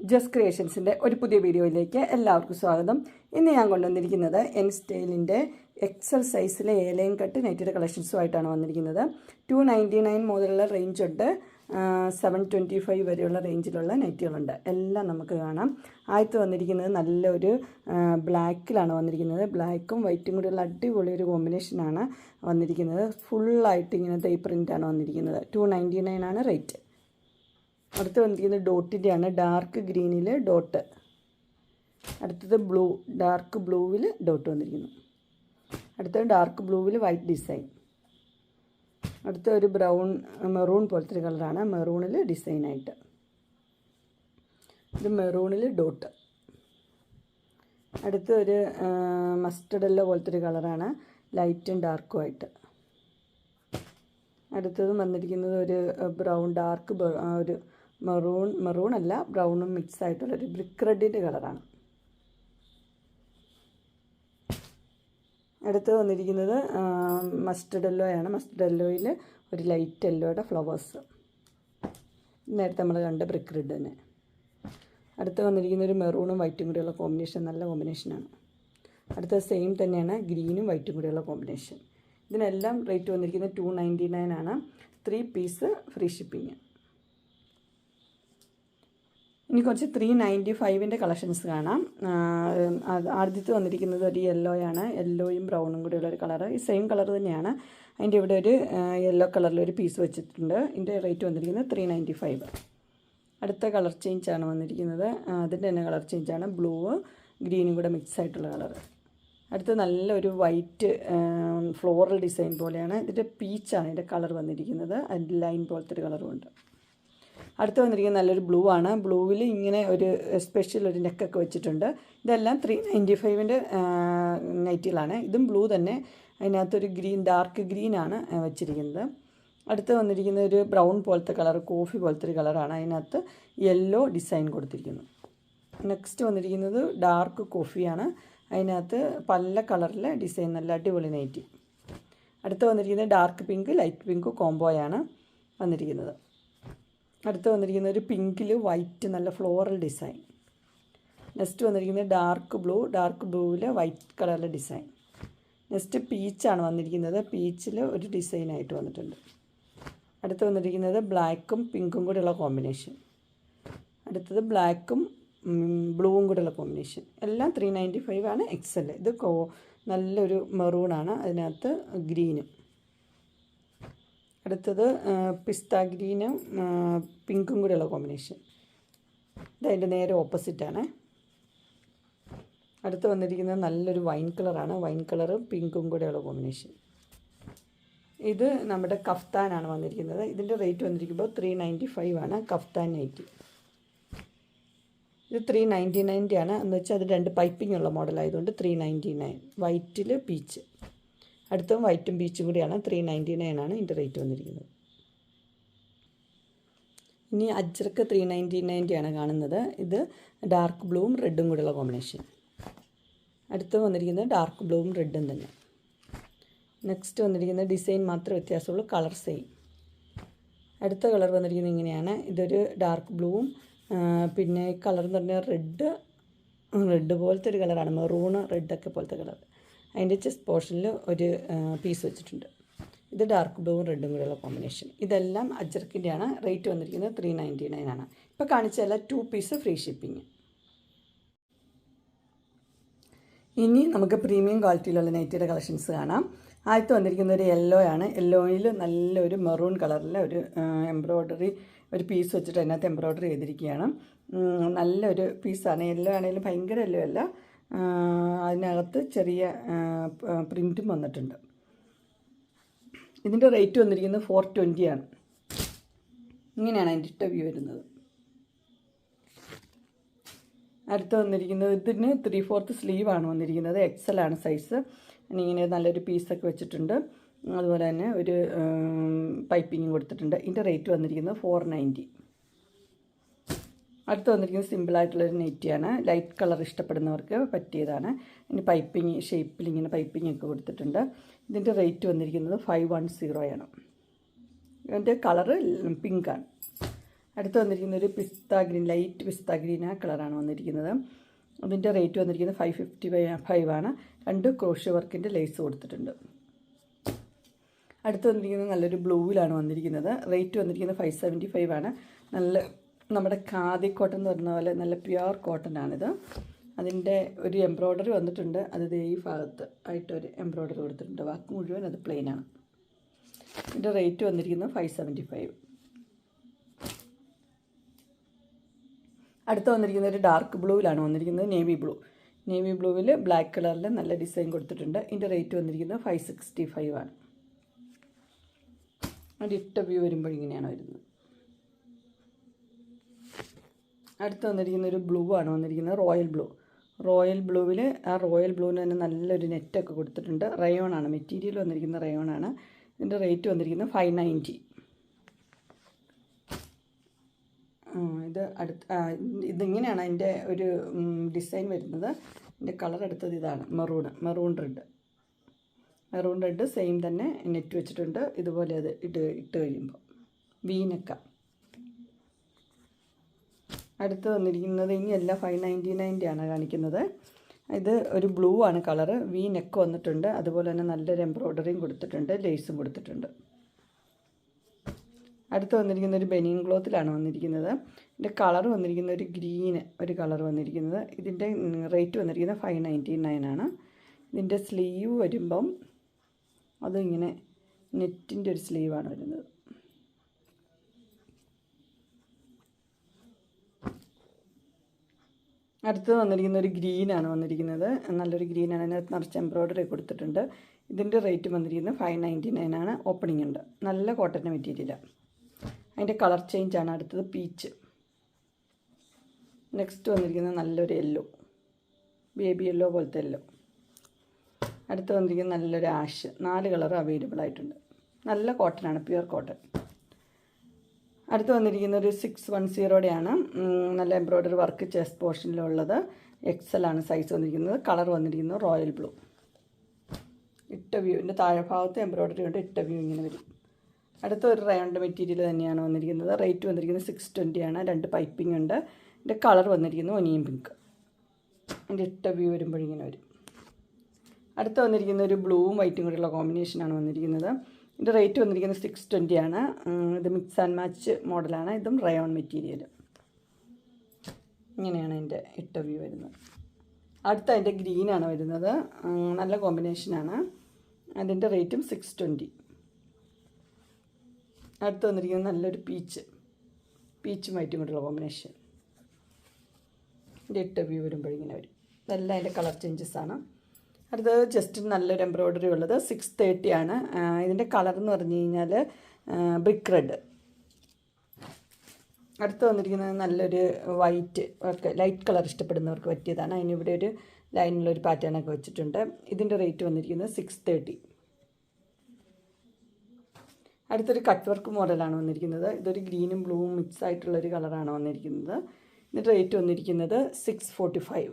Just ക്രിയേഷൻസിന്റെ ഒരു പുതിയ വീഡിയോയിലേക്ക് എല്ലാവർക്കും സ്വാഗതം. ഇന്ന് ഞാൻ കൊണ്ടുവന്നിരിക്കുന്നത് എൻ സ്റ്റൈലിന്റെ എക്സൽ സൈസിലെ ഏലയും കട്ട് നൈറ്റിയുടെ കളക്ഷൻസുമായിട്ടാണ് വന്നിരിക്കുന്നത്. ടു നയന്റി നയൻ മുതലുള്ള റേഞ്ച് ഉണ്ട്. സെവൻ ട്വന്റി ഫൈവ് വരെയുള്ള റേഞ്ചിലുള്ള നെറ്റുകളുണ്ട് എല്ലാം നമുക്ക് കാണാം. ആദ്യത്തെ വന്നിരിക്കുന്നത് നല്ലൊരു ബ്ലാക്കിലാണ് വന്നിരിക്കുന്നത്. ബ്ലാക്കും വൈറ്റും കൂടിയുള്ള അടിപൊളി ഒരു കോമ്പിനേഷനാണ് വന്നിരിക്കുന്നത്. ഫുള്ളായിട്ട് ഇങ്ങനത്തെ ഈ പ്രിന്റാണ് വന്നിരിക്കുന്നത്. ടു നയന്റി നയൻ ആണ് റേറ്റ് അടുത്ത് വന്നിരിക്കുന്നത് ഡോട്ടിന്റെയാണ് ഡാർക്ക് ഗ്രീനിൽ ഡോട്ട്. അടുത്തത് ബ്ലൂ ഡാർക്ക് ബ്ലൂവിൽ ഡോട്ട് വന്നിരിക്കുന്നു. അടുത്തത് ഡാർക്ക് ബ്ലൂവിൽ വൈറ്റ് ഡിസൈൻ. അടുത്ത ഒരു ബ്രൗൺ മെറൂൺ പോലത്തെ ഒരു കളറാണ് മെറൂണിൽ ഡിസൈനായിട്ട് ഇത് മെറൂണിൽ ഡോട്ട്. അടുത്ത ഒരു മസ്റ്റർഡ് പോലത്തെ ഒരു കളറാണ് ലൈറ്റും ഡാർക്കും ആയിട്ട്. അടുത്തത് വന്നിരിക്കുന്നത് ഒരു ബ്രൗൺ ഡാർക്ക് ഒരു മെറൂൺ മെറൂൺ അല്ല ബ്രൗണും മിക്സ് ആയിട്ടുള്ള ഒരു ബ്രിക്ക് റെഡിന്റെ കളറാണ് അടുത്ത് വന്നിരിക്കുന്നത് മസ്റ്റർഡ് യെല്ലോ ആണ്. മസ്റ്റർഡ് യെല്ലോയിൽ ഒരു ലൈറ്റ് യെല്ലോയുടെ ഫ്ലവേഴ്സ് നേരത്തെ നമ്മൾ കണ്ട ബ്രിക്ക് റെഡ് തന്നെ. അടുത്ത് വന്നിരിക്കുന്ന ഒരു മെറൂണും വൈറ്റും കൂടിയുള്ള കോമ്പിനേഷൻ നല്ല കോമ്പിനേഷനാണ് അടുത്ത സെയിം തന്നെയാണ് ഗ്രീനും വൈറ്റും കൂടിയുള്ള കോമ്പിനേഷൻ ഇതിനെല്ലാം റേറ്റ് വന്നിരിക്കുന്നത് ടു നയന്റി നയൻ ആണ്. ത്രീ പീസ് ഫ്രീ ഷിപ്പിങ് ഇനി കുറച്ച് ത്രീ നയന്റി ഫൈവിന്റെ കളക്ഷൻസ് കാണാം. ആദ്യത്തെ വന്നിരിക്കുന്നത് ഒരു യെല്ലോയാണ് യെല്ലോയും ബ്രൗണും കൂടിയുള്ള ഒരു കളറ് ഈ സെയിം കളർ തന്നെയാണ്. അതിന്റെ ഇവിടെ ഒരു യെല്ലോ കളറിലൊരു പീസ് വെച്ചിട്ടുണ്ട്. ഇതിന്റെ റേറ്റ് വന്നിരിക്കുന്നത് ത്രീ നയന്റി ഫൈവ് അടുത്ത കളർ ചേഞ്ചാണ് വന്നിരിക്കുന്നത്. അതിന്റെ തന്നെ കളർ ചേഞ്ചാണ് ബ്ലൂ ഗ്രീനും കൂടെ മിക്സ് ആയിട്ടുള്ള കളറ് അടുത്ത നല്ലൊരു വൈറ്റ് ഫ്ലോറൽ ഡിസൈൻ പോലെയാണ്. ഇതിന്റെ പീച്ചാണ് ഇതിന്റെ കളർ വന്നിരിക്കുന്നത്. അതിന്റെ ലൈൻ പോലത്തെ ഒരു കളറും ഉണ്ട്. അടുത്ത് വന്നിരിക്കുന്ന നല്ലൊരു ബ്ലൂ ആണ്. ബ്ലൂവിൽ ഇങ്ങനെ ഒരു സ്പെഷ്യൽ ഒരു നെക്കൊക്കെ വെച്ചിട്ടുണ്ട്. ഇതെല്ലാം ത്രീ നയന്റി ഫൈവിന്റെ നൈറ്റികളാണ് ഇതും ബ്ലൂ തന്നെ. അതിനകത്തൊരു ഗ്രീൻ ഡാർക്ക് ഗ്രീനാണ് വെച്ചിരിക്കുന്നത്. അടുത്ത് വന്നിരിക്കുന്ന ഒരു ബ്രൗൺ പോലത്തെ കളർ കോഫി പോലത്തെ ഒരു കളറാണ് അതിനകത്ത് യെല്ലോ ഡിസൈൻ കൊടുത്തിരിക്കുന്നു. നെക്സ്റ്റ് വന്നിരിക്കുന്നത് ഡാർക്ക് കോഫിയാണ് അതിനകത്ത് പല കളറിലെ ഡിസൈൻ നല്ല അടിപൊളി നൈറ്റി അടുത്ത് വന്നിരിക്കുന്നത് ഡാർക്ക് പിങ്ക് ലൈറ്റ് പിങ്ക് കോംബോയാണ് വന്നിരിക്കുന്നത്. അടുത്ത് വന്നിരിക്കുന്ന ഒരു പിങ്കിൽ വൈറ്റ് നല്ല ഫ്ലോറൽ ഡിസൈൻ. നെക്സ്റ്റ് വന്നിരിക്കുന്നത് ഡാർക്ക് ബ്ലൂ ഡാർക്ക് ബ്ലൂവിൽ വൈറ്റ് കളറിലെ ഡിസൈൻ. നെക്സ്റ്റ് പീച്ചാണ് വന്നിരിക്കുന്നത്. പീച്ചിൽ ഒരു ഡിസൈനായിട്ട് വന്നിട്ടുണ്ട്. അടുത്ത് വന്നിരിക്കുന്നത് ബ്ലാക്കും പിങ്കും കൂടെയുള്ള കോമ്പിനേഷൻ. അടുത്തത് ബ്ലാക്കും ബ്ലൂവും കൂടെയുള്ള കോമ്പിനേഷൻ. എല്ലാം ത്രീ നയന്റി ഫൈവ് ആണ് എക്സൽ ഇത് കോ നല്ലൊരു മെറൂണാണ് അതിനകത്ത് ഗ്രീനും. അടുത്തത് പിസ്ത ഗ്രീനും പിങ്കും കൂടെയുള്ള കോമ്പിനേഷൻ. ഇതതിന്റെ നേരെ ഓപ്പോസിറ്റാണ് അടുത്ത് വന്നിരിക്കുന്നത് നല്ലൊരു വൈൻ കളറാണ്. വൈൻ കളറും പിങ്കും കൂടെയുള്ള കോമ്പിനേഷൻ. ഇത് നമ്മുടെ കഫ്താനാണ് വന്നിരിക്കുന്നത്. ഇതിന്റെ റേറ്റ് വന്നിരിക്കുമ്പോൾ ത്രീ നയന്റി ഫൈവ് ആണ്. കഫ്താൻ നൈറ്റി ഇത് ത്രീ നയന്റി നയന്റെ ആണ്. എന്ന് വെച്ചാൽ അത് രണ്ട് പൈപ്പിംഗ് ഉള്ള മോഡലായതുകൊണ്ട് ത്രീ നയന്റി നയൻ. വൈറ്റിൽ പീച്ച്. അടുത്തും വൈറ്റും ബീച്ചും കൂടിയാണ്. ത്രീ നയന്റി നയൻ ആണ് ഇതിന്റെ റേറ്റ് വന്നിരിക്കുന്നത്. ഇനി അജ്രക്ക് ത്രീ നയന്റി നയന്റെ ആണ് കാണുന്നത്. ഇത് ഡാർക്ക് ബ്ലൂവും റെഡും കൂടെയുള്ള കോമ്പിനേഷൻ അടുത്ത് വന്നിരിക്കുന്നത് ഡാർക്ക് ബ്ലൂവും റെഡും തന്നെ. നെക്സ്റ്റ് വന്നിരിക്കുന്നത് ഡിസൈൻ മാത്രമേ വ്യത്യാസമുള്ളൂ കളർ സെയിം അടുത്ത കളർ വന്നിരിക്കുന്നത് ഇങ്ങനെയാണ്. ഇതൊരു ഡാർക്ക് ബ്ലൂവും പിന്നെ കളർ എന്ന് പറഞ്ഞാൽ റെഡ് റെഡ് പോലത്തെ ഒരു കളറാണ് മെറൂണ് റെഡൊക്കെ പോലത്തെ കളർ അതിന്റെ ചെസ്റ്റ് പോർഷനിൽ ഒരു പീസ് വെച്ചിട്ടുണ്ട്. ഇത് ഡാർക്ക് ബ്ലൂവും റെഡും കൂടെയുള്ള കോമ്പിനേഷൻ ഇതെല്ലാം അജർക്കിന്റെയാണ് റേറ്റ് വന്നിരിക്കുന്നത് ത്രീ നയന്റി നയൻ ആണ്. ഇപ്പോൾ കാണിച്ചതല്ല ടു പീസ് ഫ്രീ ഷിപ്പിംഗ് ഇനി നമുക്ക് പ്രീമിയം ക്വാളിറ്റിയിലുള്ള നൈറ്റിയുടെ കളക്ഷൻസ് കാണാം. ആദ്യത്തെ വന്നിരിക്കുന്ന ഒരു യെല്ലോ ആണ്. യെല്ലോയിൽ നല്ലൊരു മെറൂൺ കളറിലെ ഒരു എംബ്രോയ്ഡറി ഒരു പീസ് വെച്ചിട്ട് അതിനകത്ത് എംബ്രോയ്ഡറി ചെയ്തിരിക്കുകയാണ്. നല്ലൊരു പീസാണ് യെല്ലോ ആണെങ്കിലും ഭയങ്കര യെല്ലോ അല്ല. അതിനകത്ത് ചെറിയ പ്രിന്റും വന്നിട്ടുണ്ട്. ഇതിന്റെ റേറ്റ് വന്നിരിക്കുന്നത് ഫോർ ട്വന്റിയാണ് ഇങ്ങനെയാണ് അതിന്റെ ഇട്ട വ്യൂ വരുന്നത്. അടുത്ത് വന്നിരിക്കുന്നത് ഇതിന് ത്രീ ഫോർത്ത് സ്ലീവാണ് വന്നിരിക്കുന്നത്. എക്സൽ ആണ് സൈസ് ഇങ്ങനെ നല്ലൊരു പീസൊക്കെ വെച്ചിട്ടുണ്ട്. അതുപോലെ തന്നെ ഒരു പൈപ്പിങ്ങും കൊടുത്തിട്ടുണ്ട്. ഇതിന്റെ റേറ്റ് വന്നിരിക്കുന്നത് ഫോർ നയന്റി അടുത്ത് വന്നിരിക്കുന്നത് സിമ്പിളായിട്ടുള്ളൊരു നെറ്റിയാണ് ലൈറ്റ് കളർ ഇഷ്ടപ്പെടുന്നവർക്ക് പറ്റിയതാണ്. ഇനി പൈപ്പിംഗ് ഷേപ്പിൽ ഇങ്ങനെ പൈപ്പിംഗ് ഒക്കെ കൊടുത്തിട്ടുണ്ട്. ഇതിന്റെ റേറ്റ് വന്നിരിക്കുന്നത് ഫൈവ് വൺ സീറോയാണ് ഇതിന്റെ കളറ് പിങ്കാണ് അടുത്ത് വന്നിരിക്കുന്ന ഒരു പിസ്ത ഗ്രീൻ ലൈറ്റ് പിസ്ത ഗ്രീൻ ആ കളറാണ് വന്നിരിക്കുന്നത്. അതിന്റെ റേറ്റ് വന്നിരിക്കുന്നത് ഫൈവ് ഫിഫ്റ്റി ഫൈവ് ആണ്. രണ്ട് ക്രോഷ്യ വർക്കിന്റെ ലേസ് കൊടുത്തിട്ടുണ്ട്. അടുത്ത് വന്നിരിക്കുന്നത് നല്ലൊരു ബ്ലൂവിലാണ് വന്നിരിക്കുന്നത്. റേറ്റ് വന്നിരിക്കുന്നത് ഫൈവ് സെവന്റി ഫൈവ് ആണ്. നല്ല നമ്മുടെ ഖാദി കോട്ടൺ എന്ന് പറഞ്ഞ പോലെ നല്ല പ്യുവർ കോട്ടൺ ആണിത്. അതിന്റെ ഒരു എംബ്രോയ്ഡറി വന്നിട്ടുണ്ട്. അത് ഈ ഭാഗത്ത് ആയിട്ടൊരു എംബ്രോയ്ഡറി കൊടുത്തിട്ടുണ്ട്. ബാക്കി മുഴുവൻ അത് പ്ലെയിൻ ആണ്. ഇതിന്റെ റേറ്റ് വന്നിരിക്കുന്നത് ഫൈവ് സെവന്റി ഫൈവ് അടുത്ത് വന്നിരിക്കുന്നത് ഒരു ഡാർക്ക് ബ്ലൂവിലാണ് വന്നിരിക്കുന്നത് നേവി ബ്ലൂ നേവി ബ്ലൂവിൽ ബ്ലാക്ക് കളറിൽ നല്ല ഡിസൈൻ കൊടുത്തിട്ടുണ്ട്. ഇതിന്റെ റേറ്റ് വന്നിരിക്കുന്നത് ഫൈവ് സിക്സ്റ്റി ഫൈവ് ആണ്. അതിന്റെ ഇട്ട വ്യൂ വരുമ്പോൾ ഇങ്ങനെയാണ് വരുന്നത്. അടുത്ത് വന്നിരിക്കുന്ന ഒരു ബ്ലൂ ആണ്. വന്നിരിക്കുന്നത് റോയൽ ബ്ലൂ റോയൽ ബ്ലൂവിൽ ആ റോയൽ ബ്ലൂവിന് തന്നെ നല്ലൊരു നെറ്റൊക്കെ കൊടുത്തിട്ടുണ്ട്. റയോൺ ആണ്. മെറ്റീരിയൽ വന്നിരിക്കുന്ന റയോൺ ആണ്. ഇതിന്റെ റേറ്റ് വന്നിരിക്കുന്നത് ഫൈവ് നയന്റി ഇത് അടുത്ത് ഇതിങ്ങനെയാണ് അതിന്റെ ഒരു ഡിസൈൻ വരുന്നത്. ഇതിന്റെ കളർ എടുത്തത് ഇതാണ്. Maroon maroon red maroon red same തന്നെ നെറ്റ് വെച്ചിട്ടുണ്ട്. ഇതുപോലെ അത് ഇട്ട് ഇട്ട് കഴിയുമ്പോൾ വീനക്ക. അടുത്ത് വന്നിരിക്കുന്നത് ഇനി ഫൈവ് നയന്റി നയന്റെ ആണ് കാണിക്കുന്നത്. ഇത് ഒരു ബ്ലൂ ആണ് കളറ്. വി നെക്ക് വന്നിട്ടുണ്ട്. അതുപോലെ തന്നെ നല്ലൊരു എംബ്രോയ്ഡറിയും കൊടുത്തിട്ടുണ്ട്. ലേസും കൊടുത്തിട്ടുണ്ട്. അടുത്ത് വന്നിരിക്കുന്ന ഒരു ബനിയൻ ക്ലോത്തിലാണ് വന്നിരിക്കുന്നത്. ഇതിന്റെ കളർ വന്നിരിക്കുന്ന ഒരു ഗ്രീന് ഒരു കളർ വന്നിരിക്കുന്നത്. ഇതിന്റെ റേറ്റ് വന്നിരിക്കുന്നത് ഫൈവ് നയന്റി നയൻ ആണ്. ഇതിന്റെ സ്ലീവ് വരുമ്പം അതിങ്ങനെ നെറ്റിന്റെ ഒരു സ്ലീവാണ് വരുന്നത്. അടുത്തത് വന്നിരിക്കുന്ന ഒരു ഗ്രീനാണ് വന്നിരിക്കുന്നത്. നല്ലൊരു ഗ്രീനാണ് അതിനകത്ത് നിറച്ച് എംബ്രോയ്ഡറി കൊടുത്തിട്ടുണ്ട്. ഇതിന്റെ റേറ്റ് വന്നിരിക്കുന്നത് ഫൈവ് നയന്റി നയൻ ആണ്. ഓപ്പണിംഗ് ഉണ്ട്. നല്ല കോട്ടന്റെ മെറ്റീരിയലാണ് അതിന്റെ കളർ ചേഞ്ച് ആണ്. അടുത്തത് പീച്ച് നെക്സ്റ്റ് വന്നിരിക്കുന്നത് നല്ലൊരു യെല്ലോ ബേബി യെല്ലോ പോലത്തെ യെല്ലോ അടുത്ത് വന്നിരിക്കുന്നത് നല്ലൊരു ആഷ് നാല് കളർ അവൈലബിൾ ആയിട്ടുണ്ട്. നല്ല കോട്ടനാണ് പ്യുവർ കോട്ടൺ അടുത്ത് വന്നിരിക്കുന്ന ഒരു സിക്സ് വൺ സീറോടെയാണ് നല്ല എംബ്രോയ്ഡറി വർക്ക് ചെസ്റ്റ് പോർഷനിലുള്ളത് എക്സൽ ആണ് സൈസ് വന്നിരിക്കുന്നത് കളർ വന്നിരിക്കുന്നത് റോയൽ ബ്ലൂ ഇട്ട വ്യൂവിന്റെ താഴെ ഭാഗത്ത് എംബ്രോയ്ഡറി കൊണ്ട് ഇട്ട വ്യൂ ഇങ്ങനെ വരും. അടുത്ത ഒരു റയോണ്ട് മെറ്റീരിയൽ തന്നെയാണ് വന്നിരിക്കുന്നത്. റേറ്റ് വന്നിരിക്കുന്നത് സിക്സ് ട്വന്റി ആണ്. രണ്ട് പൈപ്പിംഗ് ഉണ്ട്. ഇതിന്റെ കളർ വന്നിരിക്കുന്നത് ഒനിയൻ പിങ്ക് അതിന്റെ ഇട്ട വ്യൂ വരുമ്പോഴിങ്ങനെ വരും. അടുത്ത് വന്നിരിക്കുന്ന ഒരു ബ്ലൂവും വൈറ്റും കൂടെയുള്ള കോമ്പിനേഷനാണ് വന്നിരിക്കുന്നത്. ഇതിന്റെ റേറ്റ് വന്നിരിക്കുന്നത് സിക്സ് ട്വന്റി ആണ്. ഇത് മിക്സ് ആൻഡ് മാച്ച് മോഡലാണ് ഇതും റയോൺ മെറ്റീരിയൽ ഇങ്ങനെയാണ് അതിന്റെ ഇട്ട വ്യൂ വരുന്നത്. അടുത്ത അതിന്റെ ഗ്രീനാണ് വരുന്നത്. നല്ല കോമ്പിനേഷനാണ് അതിന്റെ റേറ്റും സിക്സ് ട്വന്റി അടുത്ത് വന്നിരിക്കുന്നത് നല്ലൊരു പീച്ച് പീച്ചും വൈറ്റും കൊണ്ടുള്ള കോമ്പിനേഷൻ ഇതിന്റെ ഇട്ട വ്യൂ വരുമ്പോഴിങ്ങനെ വരും. ഇതെല്ലാം അതിന്റെ കളർ ചേഞ്ചസ് ആണ്. അടുത്തത് ജസ്റ്റ് നല്ലൊരു എംബ്രോയ്ഡറി ഉള്ളത് സിക്സ് തേർട്ടി ആണ്. ഇതിന്റെ കളർ എന്ന് പറഞ്ഞു കഴിഞ്ഞാൽ ബ്രിക്ക് റെഡ് അടുത്ത് വന്നിരിക്കുന്നത് നല്ലൊരു വൈറ്റ് ഒക്കെ ലൈറ്റ് കളർ ഇഷ്ടപ്പെടുന്നവർക്ക് പറ്റിയതാണ്. അതിനിവിടെ ഒരു ലൈനിലൊരു പാറ്റേൺ ഒക്കെ വെച്ചിട്ടുണ്ട്. ഇതിന്റെ റേറ്റ് വന്നിരിക്കുന്നത് സിക്സ് തേർട്ടി അടുത്തൊരു കട്ട് വർക്ക് മോഡലാണ് വന്നിരിക്കുന്നത്. ഇതൊരു ഗ്രീനും ബ്ലൂവും മിക്സ് ആയിട്ടുള്ളൊരു കളറാണ് വന്നിരിക്കുന്നത്. ഇതിന്റെ റേറ്റ് വന്നിരിക്കുന്നത് സിക്സ് ഫോർട്ടി ഫൈവ്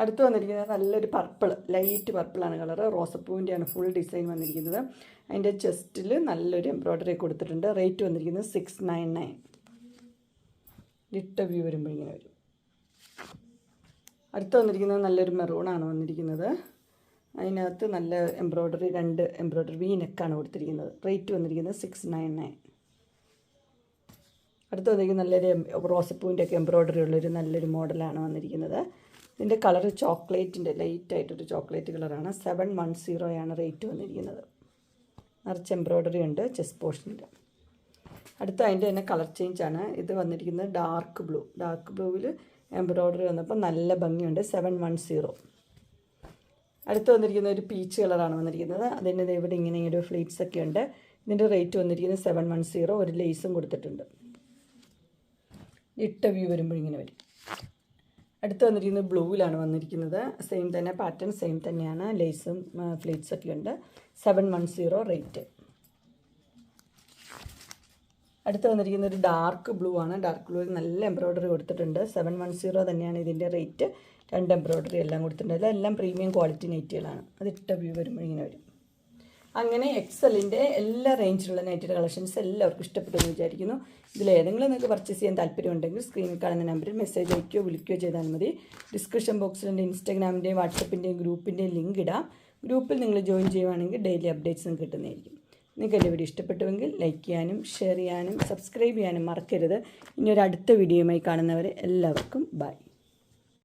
അടുത്ത് വന്നിരിക്കുന്നത് നല്ലൊരു പർപ്പിൾ ലൈറ്റ് പർപ്പിളാണ് കളർ റോസപ്പൂവിന്റെയാണ് ഫുൾ ഡിസൈൻ വന്നിരിക്കുന്നത്. അതിന്റെ ചെസ്റ്റിൽ നല്ലൊരു എംബ്രോയ്ഡറി കൊടുത്തിട്ടുണ്ട്. റേറ്റ് വന്നിരിക്കുന്നത് സിക്സ് നയൻ നയൻ ഇട്ട വ്യൂ വരുമ്പോൾ ഇങ്ങനെ വരും. അടുത്ത് വന്നിരിക്കുന്നത് നല്ലൊരു മെറൂണാണ് വന്നിരിക്കുന്നത്. അതിനകത്ത് നല്ല എംബ്രോയ്ഡറി രണ്ട് എംബ്രോയ്ഡറി വി നെക്കാണ് കൊടുത്തിരിക്കുന്നത്. റേറ്റ് വന്നിരിക്കുന്നത് സിക്സ് നയൻ നയൻ അടുത്ത് വന്നിരിക്കുന്നത് നല്ലൊരു റോസപ്പൂവിന്റെ ഒക്കെ എംബ്രോയ്ഡറി ഉള്ളൊരു നല്ലൊരു മോഡലാണ് വന്നിരിക്കുന്നത്. ഇതിന്റെ കളർ ചോക്ലേറ്റിന്റെ ലൈറ്റായിട്ടൊരു ചോക്ലേറ്റ് കളറാണ്. സെവൻ വൺ സീറോയാണ് റേറ്റ് വന്നിരിക്കുന്നത്. നിറച്ച് എംബ്രോയ്ഡറി ഉണ്ട് ചെസ് പോർഷനിൽ അടുത്ത അതിന്റെ തന്നെ കളർ ചേഞ്ച് ആണ്. ഇത് വന്നിരിക്കുന്നത് ഡാർക്ക് ബ്ലൂ ഡാർക്ക് ബ്ലൂവിൽ എംബ്രോയ്ഡറി വന്നപ്പോൾ നല്ല ഭംഗിയുണ്ട് സെവൻ വൺ സീറോ അടുത്ത് വന്നിരിക്കുന്ന ഒരു പീച്ച് കളറാണ് വന്നിരിക്കുന്നത്. അതിന്റെ ഇവിടെ ഇങ്ങനെ ഒരു ഫ്ലീറ്റ്സ് ഒക്കെ ഉണ്ട്. ഇതിന്റെ റേറ്റ് വന്നിരിക്കുന്നത് സെവൻ വൺ സീറോ ഒരു ലേസും കൊടുത്തിട്ടുണ്ട്. ഇട്ട വ്യൂ വരുമ്പോൾ ഇങ്ങനെ വരും. അടുത്ത് വന്നിരിക്കുന്നത് ബ്ലൂവിലാണ് വന്നിരിക്കുന്നത്. സെയിം തന്നെ പാറ്റേൺ സെയിം തന്നെയാണ്. ലേസും ഫ്ലീറ്റ്സൊക്കെ ഉണ്ട്. സെവൻ വൺ സീറോ റേറ്റ് അടുത്ത് വന്നിരിക്കുന്ന ഒരു ഡാർക്ക് ബ്ലൂ ആണ്. ഡാർക്ക് ബ്ലൂവിൽ നല്ല എംബ്രോയ്ഡറി കൊടുത്തിട്ടുണ്ട്. സെവൻ വൺ സീറോ തന്നെയാണ് ഇതിന്റെ റേറ്റ് രണ്ട് എംബ്രോയ്ഡറി എല്ലാം കൊടുത്തിട്ടുണ്ട്. അതെല്ലാം പ്രീമിയം ക്വാളിറ്റി നെറ്റുകളാണ്. അതിട്ട വ്യൂ വരുമ്പോൾ ഇങ്ങനെ വരും. അങ്ങനെ എക്സലിന്റെ എല്ലാ റേഞ്ചിലുള്ള നൈറ്റിയുടെ കളക്ഷൻസ് എല്ലാവർക്കും ഇഷ്ടപ്പെട്ടു എന്ന് വിചാരിക്കുന്നു. ഇതിൽ ഏതെങ്കിലും നിങ്ങൾക്ക് പർച്ചേസ് ചെയ്യാൻ താല്പര്യമുണ്ടെങ്കിൽ സ്ക്രീനിൽ കാണുന്ന നമ്പറിൽ മെസ്സേജ് അയക്കുകയോ വിളിക്കുകയോ ചെയ്താൽ മതി. ഡിസ്ക്രിപ്ഷൻ എന്റെ ഇൻസ്റ്റാഗ്രാമിന്റെയും വാട്സപ്പിന്റെയും ഗ്രൂപ്പിന്റെയും ലിങ്ക് ഇടാം. ഗ്രൂപ്പിൽ നിങ്ങൾ ജോയിൻ ചെയ്യുവാണെങ്കിൽ ഡെയിലി അപ്ഡേറ്റ്സും കിട്ടുന്നതായിരിക്കും. നിങ്ങൾക്ക് എന്റെ വീഡിയോ ഇഷ്ടപ്പെട്ടുവെങ്കിൽ ലൈക്ക് ചെയ്യാനും ഷെയർ ചെയ്യാനും സബ്സ്ക്രൈബ് ചെയ്യാനും മറക്കരുത്. ഇനി ഒരു അടുത്ത വീഡിയോയുമായി കാണുന്നവരെ എല്ലാവർക്കും ബൈ